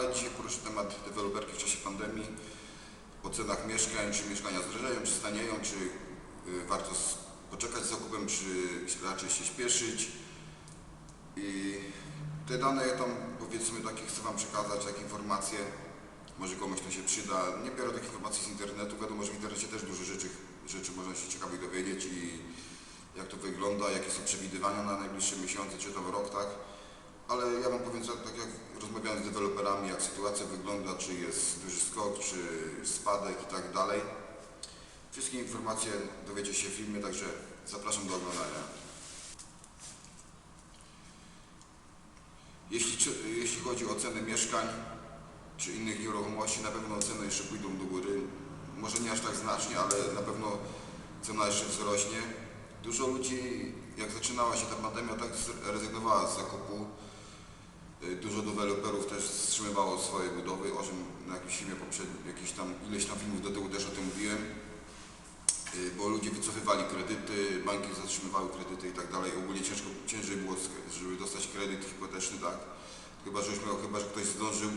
ale dzisiaj poruszę temat deweloperki w czasie pandemii, o cenach mieszkań, czy mieszkania zdrożeją, czy stanieją, czy y, warto poczekać z zakupem, czy raczej się śpieszyć. I te dane ja tam powiedzmy takie chcę Wam przekazać, takie informacje, może komuś to się przyda. Nie biorę tych informacji z internetu, wiadomo, że w internecie też dużo rzeczy, rzeczy można się ciekawych dowiedzieć i jak to wygląda, jakie są przewidywania na najbliższe miesiące, czy tam rok, tak. Ale ja Wam powiem, tak tak jak rozmawiałem z deweloperami, jak sytuacja wygląda, czy jest duży skok, czy spadek i tak dalej. Wszystkie informacje dowiecie się w filmie, także zapraszam do oglądania. Jeśli, jeśli chodzi o ceny mieszkań czy innych nieruchomości, na pewno ceny jeszcze pójdą do góry. Może nie aż tak znacznie, ale na pewno cena jeszcze wzrośnie. Dużo ludzi, jak zaczynała się ta pandemia, tak rezygnowało z zakupu. Y, Dużo deweloperów też wstrzymywało swoje budowy, o czym na jakimś filmie poprzednim, jakieś tam ileś tam filmów do tyłu też o tym mówiłem. Y, Bo ludzie wycofywali kredyty, banki zatrzymywały kredyty i tak dalej. Ogólnie ciężko, ciężej było, żeby dostać kredyt hipoteczny, tak? Chyba, że już miał, chyba, że ktoś zdążył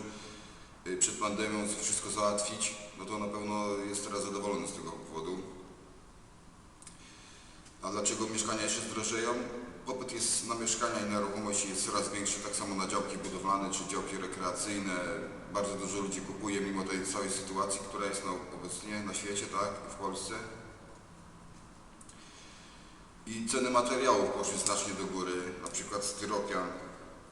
y, przed pandemią wszystko załatwić, no to na pewno jest teraz zadowolony z tego powodu. A dlaczego mieszkania jeszcze zdrożeją? Popyt jest na mieszkania i na nieruchomości jest coraz większy, tak samo na działki budowlane czy działki rekreacyjne. Bardzo dużo ludzi kupuje mimo tej całej sytuacji, która jest na, obecnie na świecie, tak, w Polsce. I ceny materiałów poszły znacznie do góry, na przykład styropian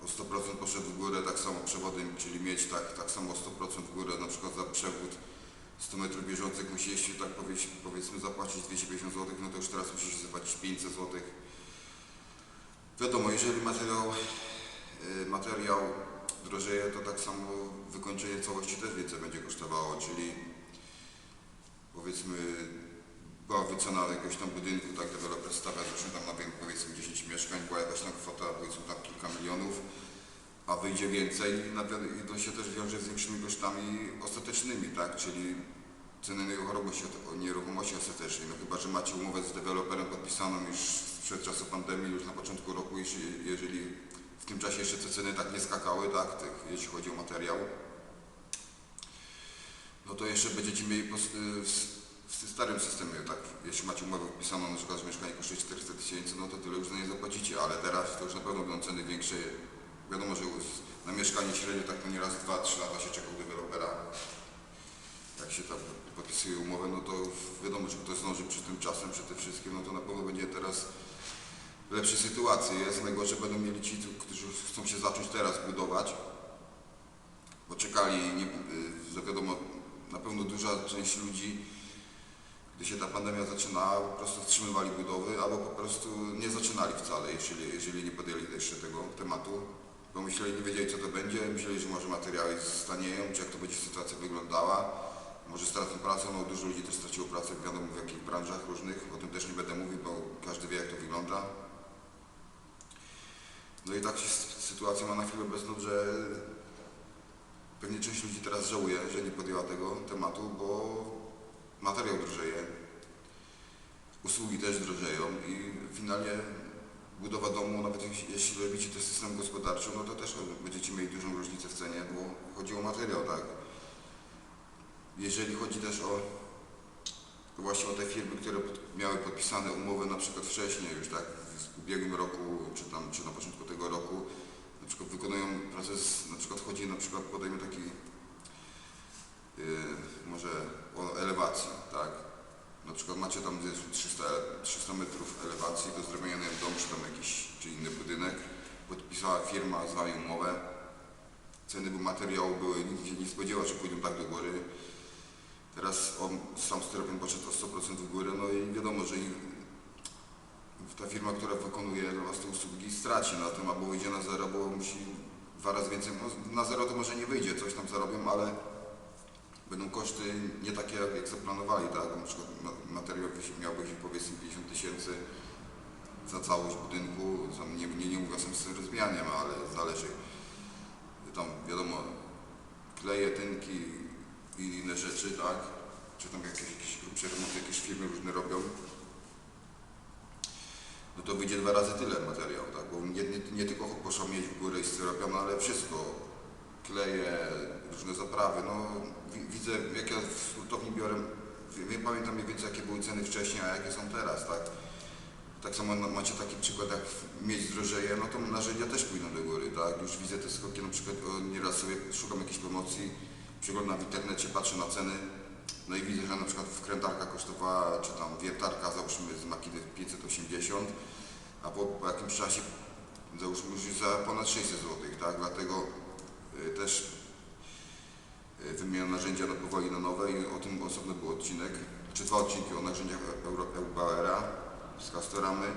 o 100% poszedł w górę, tak samo przewody, czyli miedź tak, tak samo o 100% w górę, na przykład za przewód 100 metrów bieżących musieliście tak powiedz, powiedzmy zapłacić 250 zł, no to już teraz musicie zapłacić 500 zł. Wiadomo, jeżeli materiał, y, materiał drożeje, to tak samo wykończenie całości też więcej będzie kosztowało, czyli powiedzmy była wycena jakiegoś tam budynku, tak deweloper stawia, zresztą tam na powiedzmy 10 mieszkań, była jakaś tam kwota powiedzmy tam kilka milionów, a wyjdzie więcej i to się też wiąże z większymi kosztami ostatecznymi, tak, czyli ceny nieruchomości, nieruchomości ostatecznej, no chyba, że macie umowę z deweloperem podpisaną już sprzed czasu pandemii, już na początku roku, jeśli, jeżeli w tym czasie jeszcze te ceny tak nie skakały, tak, tych, jeśli chodzi o materiał, no to jeszcze będziecie mieli y, w, starym systemie, tak, jeśli macie umowę podpisaną, na przykład, że mieszkanie kosztuje 400 tysięcy, no to tyle już za nie zapłacicie, ale teraz to już na pewno będą ceny większe. Wiadomo, że na mieszkanie średnio tak no nieraz 2-3 lata się. Się tam podpisuje umowę, no to wiadomo, że ktoś zdąży przy tym czasem, przy tym wszystkim, no to na pewno będzie teraz w lepszej sytuacji jest. Najgorsze będą mieli ci, którzy chcą się zacząć teraz budować, bo czekali, nie, y, za wiadomo, na pewno duża część ludzi, gdy się ta pandemia zaczynała, po prostu wstrzymywali budowy, albo po prostu nie zaczynali wcale, jeżeli, jeżeli nie podjęli jeszcze tego tematu, bo myśleli, nie wiedzieli co to będzie, myśleli, że może materiały stanieją, czy jak to będzie sytuacja wyglądała, może stracą pracę, no dużo ludzi też straciło pracę, wiadomo w jakich branżach różnych, o tym też nie będę mówił, bo każdy wie jak to wygląda. No i tak się sytuacja ma na chwilę obecną, że pewnie część ludzi teraz żałuje, że nie podjęła tego tematu, bo materiał drożeje, usługi też drożeją i finalnie budowa domu, nawet jeśli- robicie to system gospodarczy, no to też będziecie mieli dużą różnicę w cenie, bo chodzi o materiał, tak. Jeżeli chodzi też o właśnie o te firmy, które miały podpisane umowy na przykład wcześniej już tak w ubiegłym roku, czy tam, czy na początku tego roku, na przykład wykonują proces, na przykład chodzi na przykład podejmę taki yy, może o elewacji, tak. Na przykład macie tam gdzieś 300, 300 metrów elewacji do zrobienia nie wiem, dom, czy tam jakiś, czy inny budynek. Podpisała firma z wami umowę. Ceny materiału były, nikt się nie spodziewał, że pójdą tak do góry. Teraz on, sam styropian poszedł o 100% w górę, no i wiadomo, że ta firma, która wykonuje dla Was te usługi straci na tym, albo wyjdzie na zero, bo musi dwa razy więcej, no, na zero to może nie wyjdzie, coś tam zarobią, ale będą koszty nie takie, jak, zaplanowali, tak? Na przykład ma- materiał miałby się powiedzmy 50 tysięcy za całość budynku, nie, nie, nie mówię o samym rozmianiem, ale zależy. Tam wiadomo, kleje, tynki i inne rzeczy, tak? Czy tam jakieś, jakieś grubsze remonty, jakieś firmy różne robią. No to wyjdzie dwa razy tyle materiał, tak? Bo nie, nie, nie tylko poszło mieć w górę i styropian, ale wszystko. Kleje, różne zaprawy. No, wi- widzę, jak ja w hurtowni biorę, wie- pamiętam mniej więcej, jakie były ceny wcześniej, a jakie są teraz, tak? Tak samo macie taki przykład, jak miedź drożeje, no to narzędzia też pójdą do góry, tak? Już widzę te skoki, na przykład nieraz sobie szukam jakiejś promocji, przeglądam w internecie, patrzę na ceny, no i widzę, że na przykład wkrętarka kosztowała, czy tam wiertarka, załóżmy z Makiny 580, a po, po jakimś czasie, załóżmy już za ponad 600 zł, tak? Dlatego y, też y, wymieniam narzędzia no, powoli na nowe i o tym osobno był odcinek, czy dwa odcinki o narzędziach Euro- Eubauera z Castoramy.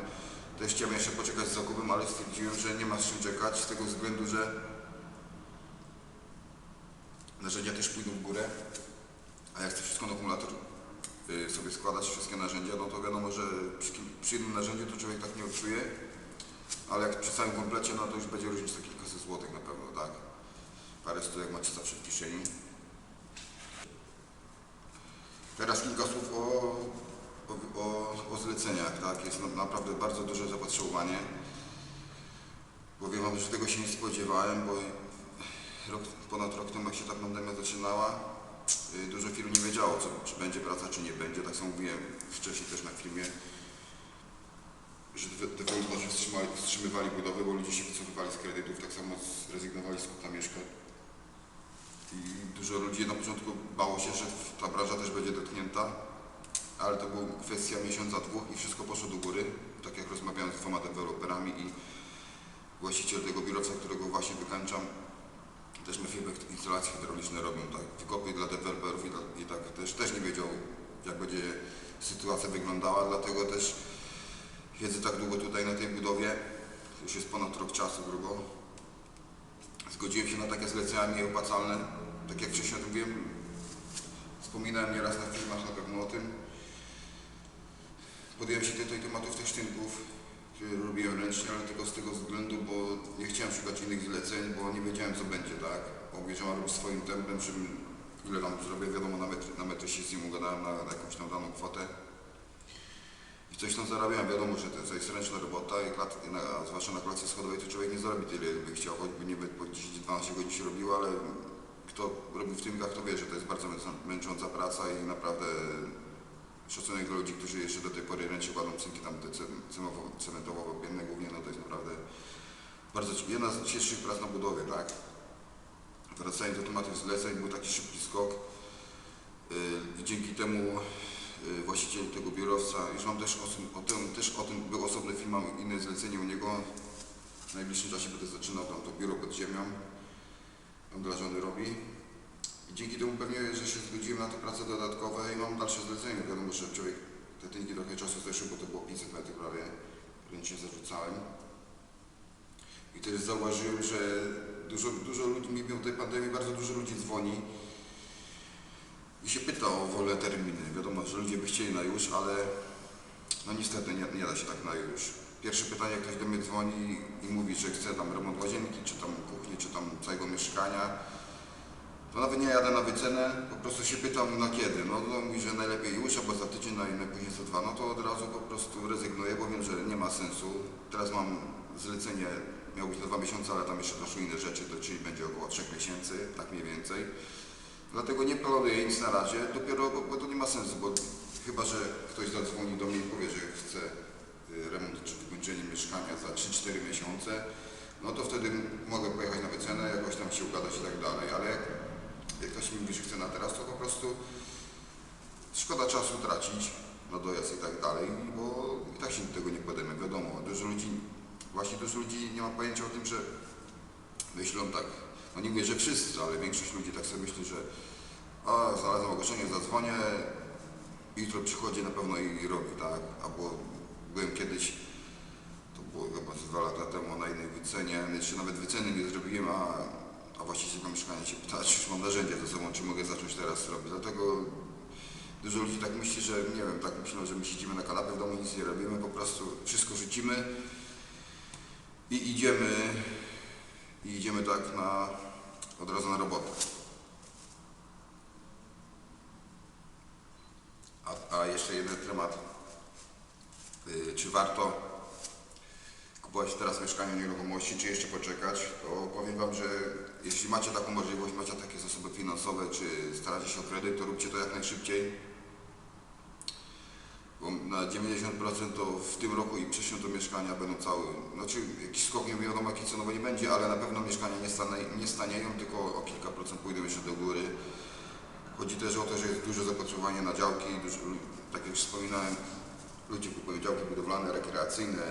Też chciałem jeszcze poczekać z zakupem, ale stwierdziłem, że nie ma z czym czekać z tego względu, że narzędzia też pójdą w górę, a jak chcę wszystko na akumulator y, sobie składać, wszystkie narzędzia, no to wiadomo, że przy, przy jednym narzędziu to człowiek tak nie odczuje, ale jak przy całym komplecie, no to już będzie różnica kilkaset złotych na pewno, tak? Parę stójek macie zawsze w kieszeni. Teraz kilka słów o, o, o, o zleceniach, tak? Jest na, naprawdę bardzo duże zapotrzebowanie. Powiem Wam, że tego się nie spodziewałem, bo rok, ponad rok temu jak się ta pandemia zaczynała, y, dużo firm nie wiedziało, co, czy będzie praca, czy nie będzie. Tak samo mówiłem wcześniej też na filmie, że de- deweloperzy wstrzymali, wstrzymywali budowę, bo ludzie się wycofywali z kredytów, tak samo zrezygnowali z kupna mieszkań. I dużo ludzi na początku bało się, że ta branża też będzie dotknięta, ale to była kwestia miesiąca, dwóch i wszystko poszło do góry. Tak jak rozmawiałem z dwoma deweloperami i właściciel tego biurowca, którego właśnie wykańczam, też ma firmę instalacje hydrauliczne robią, tak, wykopy dla deweloperów i, i tak też, też nie wiedział, jak będzie sytuacja wyglądała, dlatego też siedzę tak długo tutaj na tej budowie, już jest ponad rok czasu grubo. Zgodziłem się na takie zlecenia nieopłacalne, tak jak wcześniej o wspominałem nieraz na filmach na pewno o tym. Podjąłem się tutaj tematów też tynków, robiłem ręcznie, ale tylko z tego względu, bo nie chciałem szukać innych zleceń, bo nie wiedziałem co będzie, tak? Bo mam robić swoim tempem, czym ile tam zrobię, wiadomo, na metr, na metr się z nim ugadałem na, na jakąś tam daną kwotę. I coś tam zarabiałem, wiadomo, że to jest ręczna robota, i klat, na, zwłaszcza na klatce schodowej to człowiek nie zarobi tyle, ile by chciał, choćby nie by po 10-12 godzin się robiło, ale kto robi w tynkach, to wie, że to jest bardzo męczą- męcząca praca i naprawdę szacunek dla ludzi, którzy jeszcze do tej pory ręcznie kładą cynki tam te cementowo-wapienne głównie, no to jest naprawdę bardzo jedna z cięższych prac na budowie, tak? Wracając do tematów zleceń, był taki szybki skok. Yy, dzięki temu yy, właściciel tego biurowca, już mam też o, o tym, też o tym był osobny film, mam inne zlecenie u niego. W najbliższym czasie będę zaczynał tam to biuro pod ziemią. On dla żony robi. Dzięki temu pewnie, że się zgodziłem na te prace dodatkowe i mam dalsze zlecenie. Wiadomo, że człowiek te tynki trochę czasu zeszły, bo to było 500 metrów prawie, ręcznie zarzucałem. I też zauważyłem, że dużo, dużo ludzi, mimo tej pandemii, bardzo dużo ludzi dzwoni i się pyta o wolne terminy. Wiadomo, że ludzie by chcieli na już, ale no niestety nie, nie da się tak na już. Pierwsze pytanie, jak ktoś do mnie dzwoni i mówi, że chce tam remont łazienki, czy tam kuchni, czy tam całego mieszkania, to nawet nie jadę na wycenę, po prostu się pytam na kiedy. No, no mówi, że najlepiej już, albo za tydzień, no i najpóźniej za dwa, no to od razu po prostu rezygnuję, bo wiem, że nie ma sensu. Teraz mam zlecenie, miało być na dwa miesiące, ale tam jeszcze doszły inne rzeczy, to czyli będzie około trzech miesięcy, tak mniej więcej. Dlatego nie planuję nic na razie, dopiero, bo, bo to nie ma sensu, bo chyba, że ktoś zadzwoni do mnie i powie, że chce y, remont czy wykończenie mieszkania za 3-4 miesiące, no to wtedy mogę pojechać na wycenę, jakoś tam się ugadać i tak dalej, ale jak, jak ktoś mi mówi, że chce na teraz, to po prostu szkoda czasu tracić na dojazd i tak dalej, bo i tak się do tego nie podejmę, wiadomo, dużo ludzi, właśnie dużo ludzi nie ma pojęcia o tym, że myślą tak, no nie mówię, że wszyscy, ale większość ludzi tak sobie myśli, że a znalazłem ogłoszenie, zadzwonię, jutro przychodzi na pewno i robi, tak, albo byłem kiedyś, to było chyba dwa lata temu na innej wycenie, jeszcze nawet wyceny nie zrobiłem, a, a właściciel mieszkania się pyta, czy już mam narzędzie ze sobą, czy mogę zacząć teraz robić, dlatego dużo ludzi tak myśli, że nie wiem, tak myślą, że my siedzimy na kanapie w domu, nic nie robimy, po prostu wszystko rzucimy i idziemy i idziemy tak na, od razu na robotę. A, a jeszcze jeden temat. Y, czy warto kupować teraz mieszkanie nieruchomości, czy jeszcze poczekać, to powiem Wam, że jeśli macie taką możliwość, macie takie zasoby finansowe, czy staracie się o kredyt, to róbcie to jak najszybciej. Bo na 90% to w tym roku i przyszłym to mieszkania będą całe, znaczy jakiś skok nie wiadomo jaki cenowo nie będzie, ale na pewno mieszkania nie, stanie, nie stanieją, tylko o kilka procent pójdą jeszcze do góry. Chodzi też o to, że jest duże zapotrzebowanie na działki, dużo, tak jak wspominałem, ludzie kupują działki budowlane, rekreacyjne,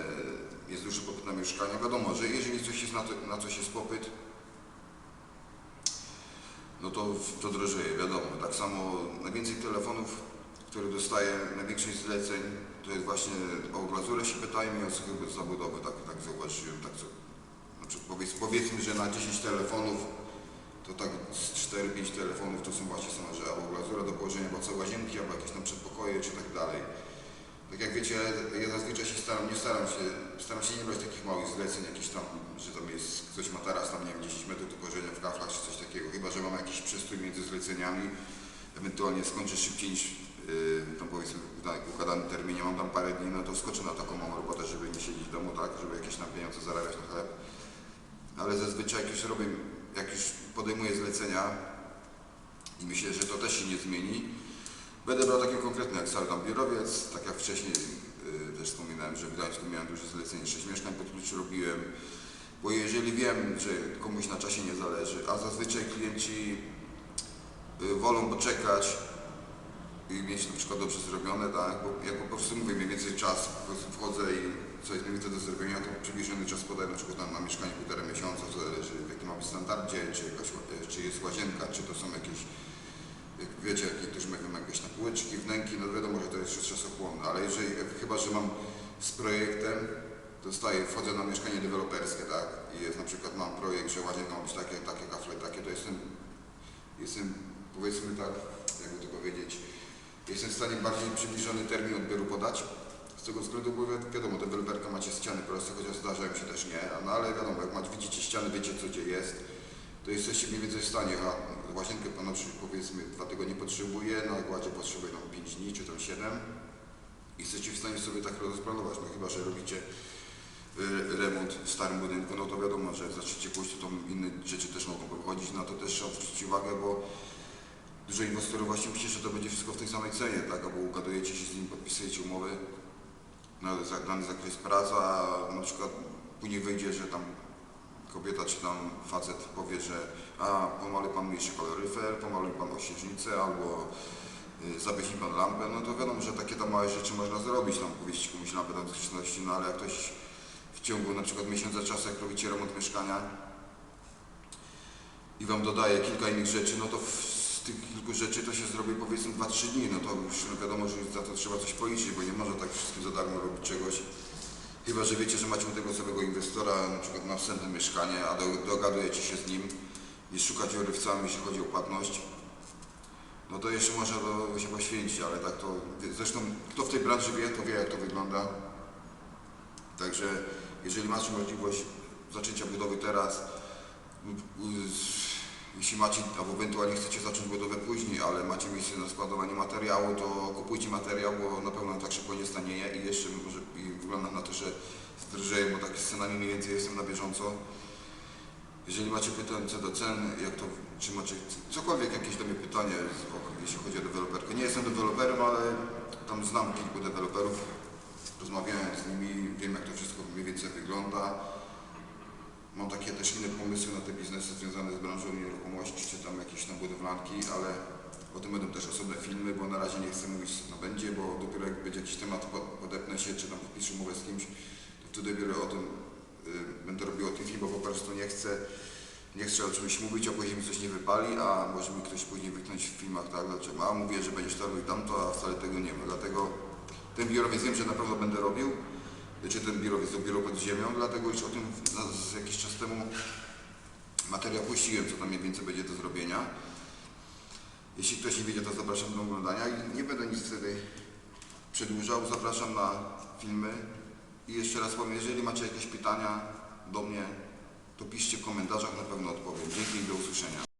jest duży popyt na mieszkania. Wiadomo, że jeżeli coś jest na, to, na coś jest popyt, no to, to drożeje, wiadomo. Tak samo najwięcej telefonów, które dostaję, największych zleceń, to jest właśnie o glazurę się pytają i o suchy zabudowy, tak, tak zauważyłem. Tak, co, na przykład powiedz, powiedzmy, że na 10 telefonów to tak z 4-5 telefonów to są właśnie same, że albo glazura do położenia, albo całe łazienki, albo jakieś tam przedpokoje, czy tak dalej. Tak jak wiecie, ja zazwyczaj się staram, nie staram się, staram się nie brać takich małych zleceń, jakichś tam, że tam jest, ktoś ma taras tam, nie wiem, 10 metrów do położenia w kaflach, czy coś takiego, chyba, że mam jakiś przestój między zleceniami, ewentualnie skończę szybciej niż yy, tam powiedzmy w danym układanym terminie, mam tam parę dni, no to skoczę na taką małą robotę, żeby nie siedzieć w domu, tak, żeby jakieś tam pieniądze zarabiać na chleb. Ale zazwyczaj jak już robię, jak już podejmuję zlecenia i myślę, że to też się nie zmieni, Będę brał takie konkretne jak tam biurowiec, tak jak wcześniej y, też wspominałem, że w Gdańsku miałem duże zlecenie, 6 mieszkań pod klucz robiłem, bo jeżeli wiem, że komuś na czasie nie zależy, a zazwyczaj klienci y, wolą poczekać i mieć na przykład dobrze zrobione, tak, bo jak po prostu mówię, mniej więcej czas, wchodzę i co jest mniej więcej do zrobienia, to przybliżony czas podaję na przykład na, na mieszkanie półtora miesiąca, to zależy w jakim ma być standardzie, czy, jakaś, czy jest łazienka, czy to są jakieś jak wiecie, jak niektórzy mają jakieś tam półeczki, wnęki, no wiadomo, że to jest czasochłonne, ale jeżeli, chyba, że mam z projektem, dostaję, wchodzę na mieszkanie deweloperskie, tak, i jest na przykład, mam projekt, że łazienka ma być takie, takie kafle, takie, to jestem, jestem, powiedzmy tak, jakby to powiedzieć, jestem w stanie bardziej przybliżony termin odbioru podać, z tego względu, bo wi- wiadomo, deweloperka macie ściany proste, chociaż zdarzają się też nie, no ale wiadomo, jak macie, widzicie ściany, wiecie co gdzie jest, to jesteście mniej więcej w stanie, a łazienkę na przykład powiedzmy dwa tygodnie potrzebuje, na gładzie potrzebuje tam 5 dni czy tam 7 i jesteście w stanie sobie tak rozplanować, no chyba, że robicie y, remont w starym budynku, no to wiadomo, że zaczniecie pójść, to inne rzeczy też mogą pochodzić, na to też trzeba zwrócić uwagę, bo dużo inwestorów właśnie myśli, że to będzie wszystko w tej samej cenie, tak, albo ugadujecie się z nim, podpisujecie umowy na dany zakres prac, a na przykład później wyjdzie, że tam kobieta czy tam facet powie, że a pomaluj pan jeszcze kaloryfer, pomaluj pan osiecznicę albo y, pan lampę, no to wiadomo, że takie tam małe rzeczy można zrobić, tam powiesić komuś lampę tam z no ale jak ktoś w ciągu na przykład miesiąca czasu, jak robicie remont mieszkania i wam dodaje kilka innych rzeczy, no to z tych kilku rzeczy to się zrobi powiedzmy 2-3 dni, no to już no wiadomo, że za to trzeba coś policzyć, bo nie można tak wszystkim za darmo robić czegoś. Chyba, że wiecie, że macie u tego samego inwestora na przykład na wstępne mieszkanie, a do, dogadujecie się z nim i szukacie rywcami, jeśli chodzi o płatność, no to jeszcze można to się poświęcić, ale tak to, zresztą kto w tej branży wie, to wie jak to wygląda. Także jeżeli macie możliwość zaczęcia budowy teraz, jeśli macie, albo ewentualnie chcecie zacząć budowę później, ale macie miejsce na składowanie materiału, to kupujcie materiał, bo na pewno tak szybko nie stanieje i jeszcze może i wygląda na to, że zdrożeje, bo tak z cenami mniej więcej jestem na bieżąco. Jeżeli macie pytania co do cen, jak to, czy macie cokolwiek, jakieś do mnie pytanie, jeśli chodzi o deweloperkę. Nie jestem deweloperem, ale tam znam kilku deweloperów, rozmawiałem z nimi, wiem jak to wszystko mniej więcej wygląda. Mam takie też inne pomysły na te biznesy związane z branżą nieruchomości, czy tam jakieś tam budowlanki, ale o tym będą też osobne filmy, bo na razie nie chcę mówić co to będzie, bo dopiero jak będzie jakiś temat, po- podepnę się, czy tam podpiszę umowę z kimś, to wtedy dopiero o tym y, będę robił o tym film, bo po prostu nie chcę, nie chcę o czymś mówić, a później mi coś nie wypali, a może mi ktoś później wyknąć w filmach, tak, dlaczego, a mówię, że będziesz to robił tamto, a wcale tego nie ma, dlatego ten biurowiec wiem, że na pewno będę robił, czy ten biurowiec to biuro pod ziemią, dlatego już o tym z jakiś czas temu materiał puściłem, co tam mniej więcej będzie do zrobienia. Jeśli ktoś nie wiedział, to zapraszam do oglądania i nie będę nic wtedy przedłużał, zapraszam na filmy i jeszcze raz powiem, jeżeli macie jakieś pytania do mnie, to piszcie w komentarzach, na pewno odpowiem. Dzięki i do usłyszenia.